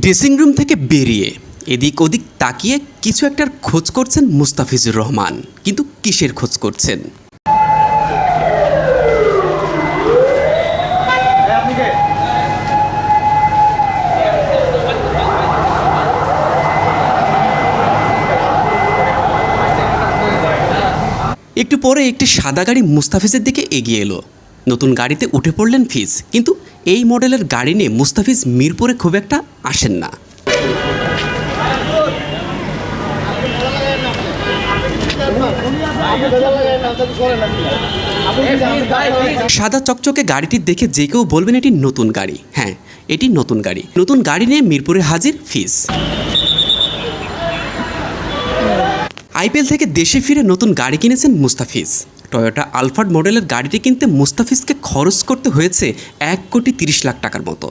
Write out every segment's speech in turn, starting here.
Dressing room থেকে বেরিয়ে এদিক ওদিক তাকিয়ে কিছু একটার খোঁজ করছেন মুস্তাফিজুর রহমান, কিন্তু কিসের খোঁজ করছেন? একটু পরে একটি সাদা গাড়ি মুস্তাফিজের দিকে এগিয়ে এলো। নতুন গাড়িতে উঠে পড়লেন ফিজ, কিন্তু এই মডেলের গাড়ি নিয়ে মুস্তাফিজ মিরপুরে খুব একটা আসেন না। সাদা চকচকে গাড়িটি দেখে যে কেউ বলবেন এটি নতুন গাড়ি। হ্যাঁ এটি নতুন গাড়ি। নতুন গাড়ি নিয়ে মিরপুরে হাজির ফিজ। আইপিএল থেকে দেশে ফিরে নতুন গাড়ি কিনেছেন মুস্তাফিজ। টয়োটা আলফার্ড মডেলের গাড়িটি কিনতে মুস্তাফিজকে খরচ করতে হয়েছে এক কোটি তিরিশ লাখ টাকার মতো।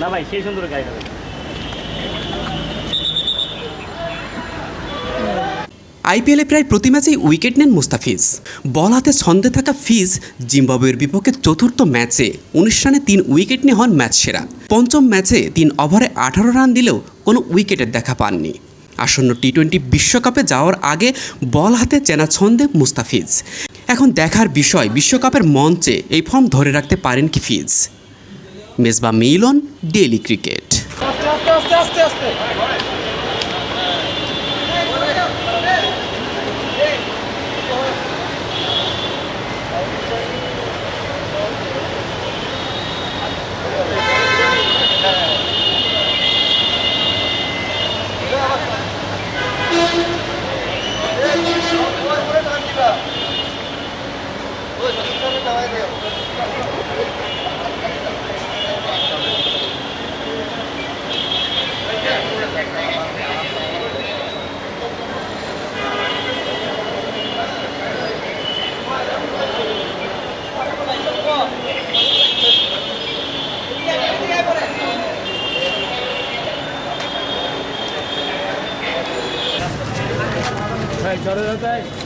না ভাই সেই সুন্দর গাড়ি আইপিএলে প্রায় প্রতি ম্যাচেই উইকেট নেন মুস্তাফিজ। বল হাতে ছন্দে থাকা ফিজ জিম্বাবুয়ের বিপক্ষে চতুর্থ ম্যাচে উনিশ রানে তিন উইকেট নিয়ে হন ম্যাচ সেরা। পঞ্চম ম্যাচে তিন ওভারে আঠারো রান দিলেও কোনো উইকেটের দেখা পাননি। আসন্ন টি টোয়েন্টি বিশ্বকাপে যাওয়ার আগে বল হাতে চেনা ছন্দে মুস্তাফিজ। এখন দেখার বিষয়, বিশ্বকাপের মঞ্চে এই ফর্ম ধরে রাখতে পারেন কি ফিজ? Mezba Milon, daily cricket. はい、ちょうどください。